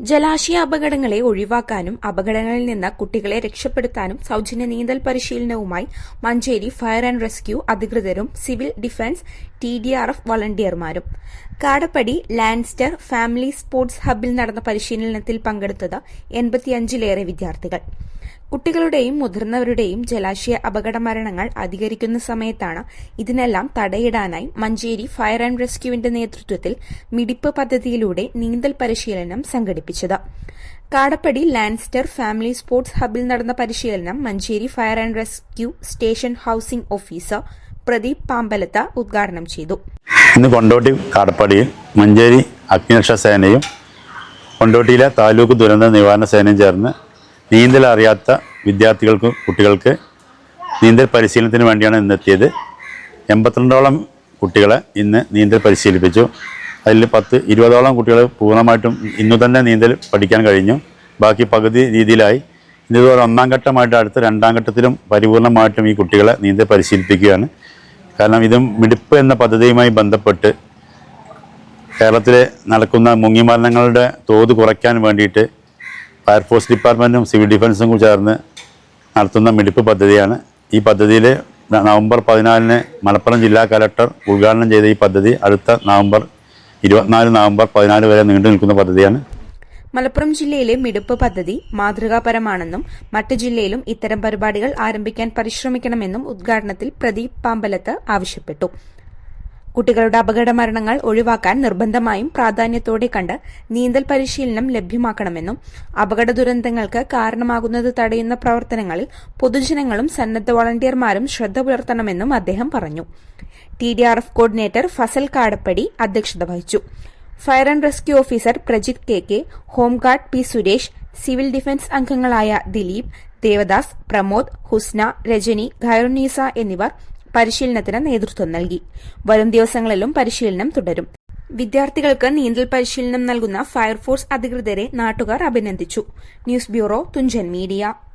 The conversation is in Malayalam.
ജലാശയ അപകടങ്ങളെ ഒഴിവാക്കാനും അപകടങ്ങളിൽ നിന്ന് കുട്ടികളെ രക്ഷപ്പെടുത്താനും സൌജന്യ നീന്തൽ പരിശീലനവുമായി മഞ്ചേരി ഫയർ ആൻഡ് റെസ്ക്യൂ അധികൃതരും civil defence T D R F വളണ്ടിയർമാരും. Kadappadi ലാൻസ്റ്റർ ഫാമിലി സ്പോർട്സ് ഹബിൽ നടന്ന പരിശീലനത്തിൽ പങ്കെടുത്തത് എൺപത്തിയഞ്ചിലേറെ വിദ്യാർത്ഥികൾ. കുട്ടികളുടെയും മുതിർന്നവരുടെയും ജലാശയ അപകട മരണങ്ങൾ അധികരിക്കുന്ന സമയത്താണ് ഇതിനെല്ലാം തടയിടാനായി മഞ്ചേരി ഫയർ ആൻഡ് റെസ്ക്യൂവിന്റെ നേതൃത്വത്തിൽ മിടിപ്പ് പദ്ധതിയിലൂടെ നീന്തൽ പരിശീലനം സംഘടിപ്പിച്ചത്. കാടപ്പടി ലാൻസ്റ്റർ ഫാമിലി സ്പോർട്സ് ഹബിൽ നടന്ന പരിശീലനം Manjeri fire and rescue station housing officer Pradeep Pambalath ഉദ്ഘാടനം ചെയ്തു. ഇന്ന് കൊണ്ടോട്ടി കാടപ്പടിയിൽ മഞ്ചേരി അഗ്നിരക്ഷാ സേനയും കൊണ്ടോട്ടിയിലെ താലൂക്ക് ദുരന്ത നിവാരണ സേനയും ചേർന്ന് നീന്തൽ അറിയാത്ത വിദ്യാർത്ഥികൾക്കും കുട്ടികൾക്ക് നീന്തൽ പരിശീലനത്തിന് വേണ്ടിയാണ് ഇന്നെത്തിയത് എൺപത്തിരണ്ടോളം കുട്ടികളെ ഇന്ന് നീന്തൽ പരിശീലിപ്പിച്ചു. അതിൽ പത്ത് ഇരുപതോളം കുട്ടികൾ പൂർണമായിട്ടും ഇന്നു തന്നെ നീന്തൽ പഠിക്കാൻ കഴിഞ്ഞു. ബാക്കി പകുതി രീതിയിലായി. ഇതുപോലെ ഒന്നാം ഘട്ടമായിട്ട് അടുത്ത രണ്ടാം ഘട്ടത്തിലും പരിപൂർണമായിട്ടും ഈ കുട്ടികളെ നീന്തൽ പരിശീലിപ്പിക്കുകയാണ്. കാരണം ഇതും മിടിപ്പ് എന്ന പദ്ധതിയുമായി ബന്ധപ്പെട്ട് കേരളത്തിൽ നടക്കുന്ന മുങ്ങിമരണങ്ങളുടെ തോത് കുറയ്ക്കാൻ വേണ്ടിയിട്ട് ഫയർഫോഴ്സ് ഡിപ്പാർട്ട്മെന്റും സിവിൽ ഡിഫൻസും കൂടി ചേർന്ന് നടത്തുന്ന മിടിപ്പ് പദ്ധതിയാണ്. ഈ പദ്ധതിയിൽ നവംബർ പതിനാലിന് മലപ്പുറം ജില്ലാ കലക്ടർ ഉദ്ഘാടനം ചെയ്ത ഈ പദ്ധതി അടുത്ത നവംബർ ഇരുപത്തിനാല് നവംബർ പതിനാല് വരെ നീണ്ടു നിൽക്കുന്ന പദ്ധതിയാണ്. മലപ്പുറം ജില്ലയിലെ മിടുപ്പ് പദ്ധതി മാതൃകാപരമാണെന്നും മറ്റ് ജില്ലയിലും ഇത്തരം പരിപാടികൾ ആരംഭിക്കാൻ പരിശ്രമിക്കണമെന്നും ഉദ്ഘാടനത്തിൽ പ്രദീപ് പാമ്പലത്ത് ആവശ്യപ്പെട്ടു. കുട്ടികളുടെ അപകട മരണങ്ങൾ ഒഴിവാക്കാൻ നിർബന്ധമായും പ്രാധാന്യത്തോടെ കണ്ട് നീന്തൽ പരിശീലനം ലഭ്യമാക്കണമെന്നും അപകട ദുരന്തങ്ങൾക്ക് കാരണമാകുന്നത് തടയുന്ന പ്രവർത്തനങ്ങളിൽ പൊതുജനങ്ങളും സന്നദ്ധ വളണ്ടിയർമാരും ശ്രദ്ധ പുലർത്തണമെന്നും അദ്ദേഹം പറഞ്ഞു. T D R F coordinator Fasal Kadappadi അധ്യക്ഷത വഹിച്ചു. Fire and rescue officer Prajith K K home guard P Suresh civil defence അംഗങ്ങളായ ദിലീപ് ദേവദാസ് പ്രമോദ് ഹുസ്ന രജനി ഖൈറുനീസ എന്നിവർ പരിശീലനത്തിന് നേതൃത്വം നൽകി. വരും ദിവസങ്ങളിലും പരിശീലനം തുടരും. വിദ്യാർത്ഥികൾക്ക് നീന്തൽ പരിശീലനം നൽകുന്ന ഫയർഫോഴ്സ് അധികൃതരെ നാട്ടുകാർ അഭിനന്ദിച്ചു. News bureau Thunchan media.